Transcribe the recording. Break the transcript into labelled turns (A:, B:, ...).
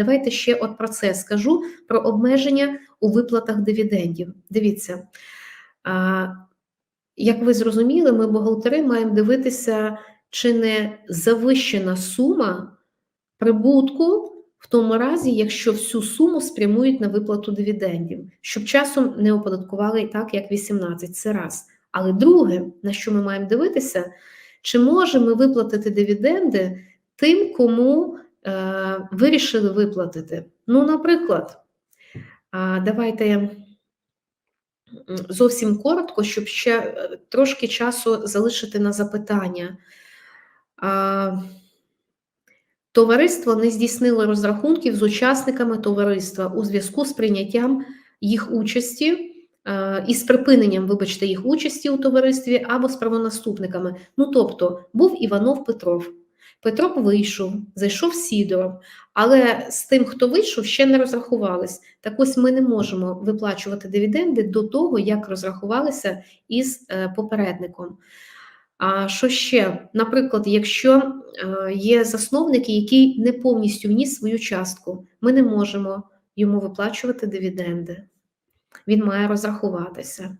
A: Давайте ще от про це скажу: про обмеження у виплатах дивідендів. Дивіться, як ви зрозуміли, ми бухгалтери маємо дивитися, чи не завищена сума прибутку в тому разі, якщо всю суму спрямують на виплату дивідендів, щоб часом не оподаткували так, як 18. Це раз. Але друге, на що ми маємо дивитися, чи можемо ми виплатити дивіденди тим, кому е, вирішили виплатити. Ну, наприклад, давайте зовсім коротко, щоб ще е, трошки часу залишити на запитання. Товариство не здійснило розрахунків з учасниками товариства у зв'язку з прийняттям їх участі е, і з припиненням, вибачте, їх участі у товаристві або з правонаступниками. Ну тобто, був Іванов Петров. Петров вийшов, зайшов Сідоров, але з тим, хто вийшов, ще не розрахувались. Так ось ми не можемо виплачувати дивіденди до того, як розрахувалися із е, попередником. А що ще? Наприклад, якщо е, є засновник, який не повністю вніс свою частку, ми не можемо йому виплачувати дивіденди. Він має розрахуватися.